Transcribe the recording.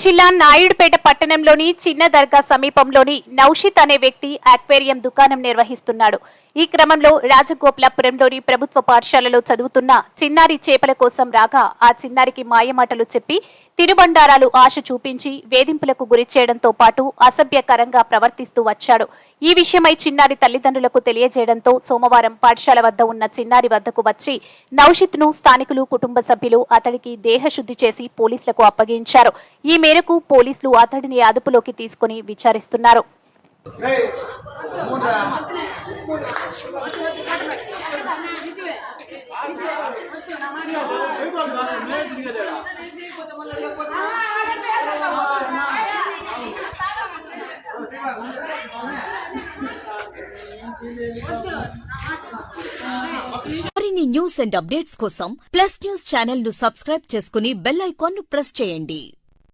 జిల్లా నాయుడుపేట పట్టణంలోని చిన్న దర్గా సమీపంలోని నౌషిత్ అనే వ్యక్తి అక్వేరియం దుకాణం నిర్వహిస్తున్నాడు. ఈ క్రమంలో రాజగోపాలపురంలోని ప్రభుత్వ పాఠశాలలో చదువుతున్న చిన్నారి చేపల కోసం రాగా ఆ చిన్నారికి మాయమాటలు చెప్పి తినుబండారాలు ఆశ చూపించి వేధింపులకు గురి చేయడంతో పాటు అసభ్యకరంగా ప్రవర్తిస్తూ వచ్చాడు. ఈ విషయమై చిన్నారి తల్లిదండ్రులకు తెలియజేయడంతో సోమవారం పాఠశాల వద్ద ఉన్న చిన్నారి వద్దకు వచ్చి నౌషిత్ను స్థానికులు కుటుంబ సభ్యులు అతడికి దేహశుద్ధి చేసి పోలీసులకు అప్పగించారు. ఈ మేరకు పోలీసులు అతడిని అదుపులోకి తీసుకుని విచారిస్తున్నారు. మరిన్ని న్యూస్ అండ్ అప్డేట్స్ కోసం ప్లస్ న్యూస్ ఛానల్ను సబ్స్క్రైబ్ చేసుకుని బెల్ ఐకాన్ను ప్రెస్ చేయండి.